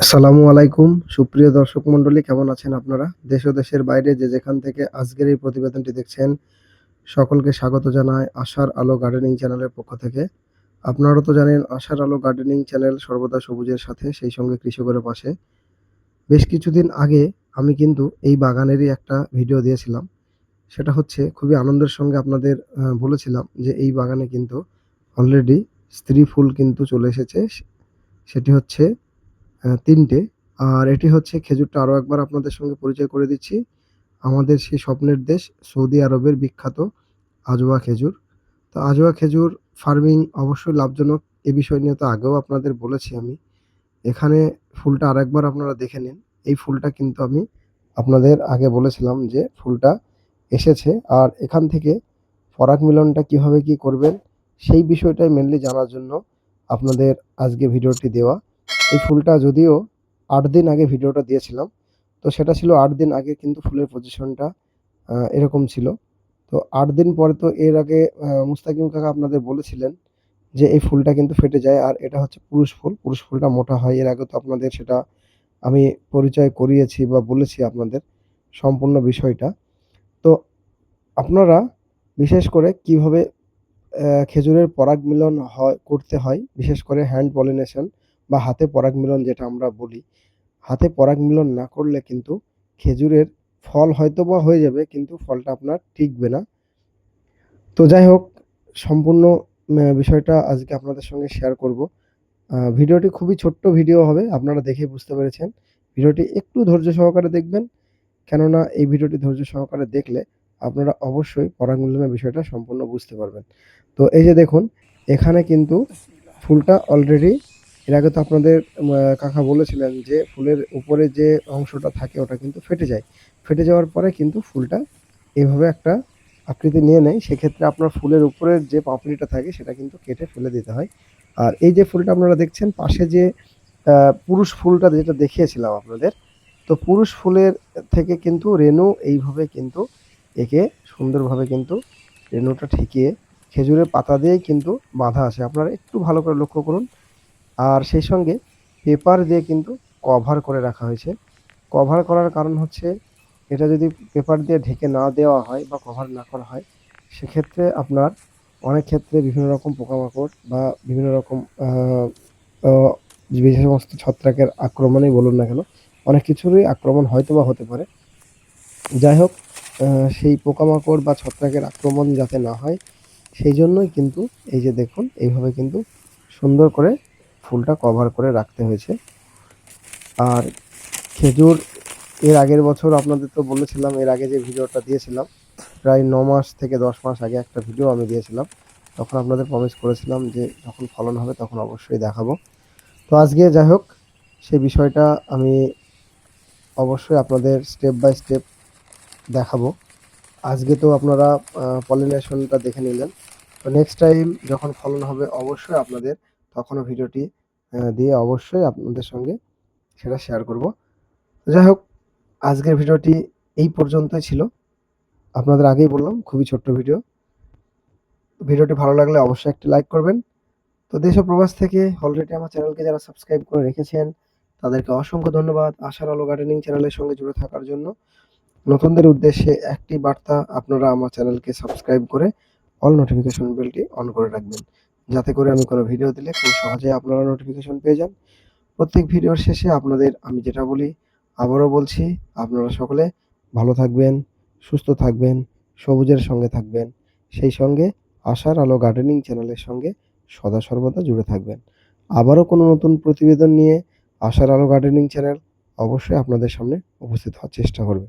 আসসালামু আলাইকুম। সুপ্রিয় দর্শক মণ্ডলী, কেমন আছেন আপনারা? দেশ ও দেশের বাইরে যে যেখান থেকে আজকের এই প্রতিবেদনটি দেখছেন, সকলকে স্বাগত জানায় আশার আলো গার্ডেনিং চ্যানেলের পক্ষ থেকে। আপনারা তো জানেন, আশার আলো গার্ডেনিং চ্যানেল সর্বদা সবুজের সাথে, সেই সঙ্গে কৃষকের পাশে। বেশ কিছুদিন আগে আমি কিন্তু এই বাগানেরই একটা ভিডিও দিয়েছিলাম। সেটা হচ্ছে, খুবই আনন্দের সঙ্গে আপনাদের বলেছিলাম যে এই বাগানে কিন্তু অলরেডি স্ত্রী ফুল কিন্তু চলে এসেছে। সেটি হচ্ছে তিনটে। আর এটি হচ্ছে খেজুরটা আরও একবার আপনাদের সঙ্গে পরিচয় করে দিচ্ছি। আমাদের সেই স্বপ্নের দেশ, সৌদি আরবের বিখ্যাত আজওয়া খেজুর। তো আজওয়া খেজুর ফার্মিং অবশ্যই লাভজনক, এ বিষয় নিয়ে তো আগেও আপনাদের বলেছি আমি। এখানে ফুলটা আরেকবার আপনারা দেখে নিন। এই ফুলটা কিন্তু আমি আপনাদের আগে বলেছিলাম যে ফুলটা এসেছে। আর এখান থেকে পরাগ মিলনটা কীভাবে কি করবেন, সেই বিষয়টাই মেনলি জানার জন্য আপনাদের আজকে ভিডিওটি দেওয়া। এই ফুলটা যদিও আট দিন আগে ভিডিওটা দিয়েছিলাম, তো সেটা ছিল আট দিন আগে কিন্তু ফুলের পজিশনটা এরকম ছিল। তো আট দিন পরে তো এর আগে মুস্তাকিম কাকা আপনাদের বলেছিলেন যে এই ফুলটা কিন্তু ফেটে যায় আর এটা হচ্ছে পুরুষ ফুল। পুরুষ ফুলটা মোটা হয়, এর আগে তো আপনাদের সেটা আমি পরিচয় করিয়েছি বা বলেছি আপনাদের সম্পূর্ণ বিষয়টা। তো আপনারা বিশেষ করে কীভাবে খেজুরের পরাগ মিলন হয়, করতে হয়, বিশেষ করে হ্যান্ড পলিনেশন বা হাতে পরাগ মিলন যেটা আমরা বলি, হাতে পরাগ মিলন না করলে কিন্তু খেজুরের ফল হয়তো বা হয়ে যাবে, কিন্তু ফলটা আপনার টিকবে না। তো যাই হোক, সম্পূর্ণ বিষয়টা আজকে আপনাদের সঙ্গে শেয়ার করব। ভিডিওটি খুবই ছোট্ট ভিডিও হবে, আপনারা দেখে বুঝতে পেরেছেন। ভিডিওটি একটু ধৈর্য সহকারে দেখবেন, কেননা এই ভিডিওটি ধৈর্য সহকারে দেখলে আপনারা অবশ্যই পরাগ মিলনের বিষয়টা সম্পূর্ণ বুঝতে পারবেন। তো এই যে দেখুন, এখানে কিন্তু ফুলটা অলরেডি এর আগে তো আপনাদের কাকা বলেছিলেন যে ফুলের উপরে যে অংশটা থাকে ওটা কিন্তু ফেটে যায়। ফেটে যাওয়ার পরে কিন্তু ফুলটা এইভাবে একটা আকৃতি নিয়ে নেয়। সেক্ষেত্রে আপনার ফুলের উপরের যে পাপড়িটা থাকে সেটা কিন্তু কেটে ফেলে দিতে হয়। আর এই যে ফুলটা আপনারা দেখছেন, পাশে যে পুরুষ ফুলটা যেটা দেখিয়েছিলাম আপনাদের, তো পুরুষ ফুলের থেকে কিন্তু রেণু এইভাবে কিন্তু একে সুন্দরভাবে কিন্তু রেণুটা ঠেকিয়ে খেজুরের পাতা দিয়েই কিন্তু বাঁধা আছে। আপনারা একটু ভালো করে লক্ষ্য করুন। আর সেই সঙ্গে পেপার দিয়ে কিন্তু কভার করে রাখা হয়েছে। কভার করার কারণ হচ্ছে, এটা যদি পেপার দিয়ে ঢেকে না দেওয়া হয় বা কভার না করা হয়, সেক্ষেত্রে আপনার অনেক ক্ষেত্রে বিভিন্ন রকম পোকামাকড় বা বিভিন্ন রকম যে সমস্ত ছত্রাকের আক্রমণই বলুন না কেন, অনেক কিছুরই আক্রমণ হয়তো বা হতে পারে। যাই হোক সেই পোকামাকড় বা ছত্রাকের আক্রমণ যাতে না হয়, সেই জন্যই কিন্তু এই যে দেখুন, এইভাবে কিন্তু সুন্দর করে ফুলটা কভার করে রাখতে হয়েছে। আর খেজুর, এর আগের বছর আপনাদের তো বলেছিলাম, এর আগে যে ভিডিওটা দিয়েছিলাম, প্রায় ন মাস থেকে দশ মাস আগে একটা ভিডিও আমি দিয়েছিলাম। তখন আপনাদের প্রমিস করেছিলাম যে যখন ফলন হবে তখন অবশ্যই দেখাবো। তো আজকে যাই হোক সেই বিষয়টা আমি অবশ্যই আপনাদের স্টেপ বাই স্টেপ দেখাবো। আজকে তো আপনারা পলিনেশনটা দেখে নিলেন। তো নেক্সট টাইম যখন ফলন হবে, অবশ্যই আপনাদের তখনও ভিডিওটি দিয়ে অবশ্যই আপনাদের সঙ্গে সেটা শেয়ার করব। যাই হোক, আজকের ভিডিওটি এই পর্যন্তই ছিল। আপনাদের আগেই বললাম, খুবই ছোট্ট ভিডিও। ভিডিওটি ভালো লাগলে অবশ্যই একটি লাইক করবেন। তো দেশ ও প্রবাস থেকে অলরেডি আমার চ্যানেলকে যারা সাবস্ক্রাইব করে রেখেছেন, তাদেরকে অসংখ্য ধন্যবাদ আশার আলো গার্ডেনিং চ্যানেলের সঙ্গে জুড়ে থাকার জন্য। নতুনদের উদ্দেশ্যে একটি বার্তা আপনারা আমার চ্যানেলকে সাবস্ক্রাইব করে অল নোটিফিকেশন বেলটি অন করে রাখবেন। যাতে করে আমি কোনো ভিডিও দিলে খুব সহজে আপনারা নোটিফিকেশন পেয়ে যান। প্রত্যেক ভিডিওর শেষে আপনাদের আমি যেটা বলি, আবারও বলছি, আপনারা সকলে ভালো থাকবেন, সুস্থ থাকবেন, সবুজের সঙ্গে থাকবেন, সেই সঙ্গে আশার আলো গার্ডেনিং চ্যানেলের সঙ্গে সদা সর্বদা জুড়ে থাকবেন। আবারও কোনো নতুন প্রতিবেদন নিয়ে আশার আলো গার্ডেনিং চ্যানেল অবশ্যই আপনাদের সামনে উপস্থিত হওয়ার চেষ্টা করবে।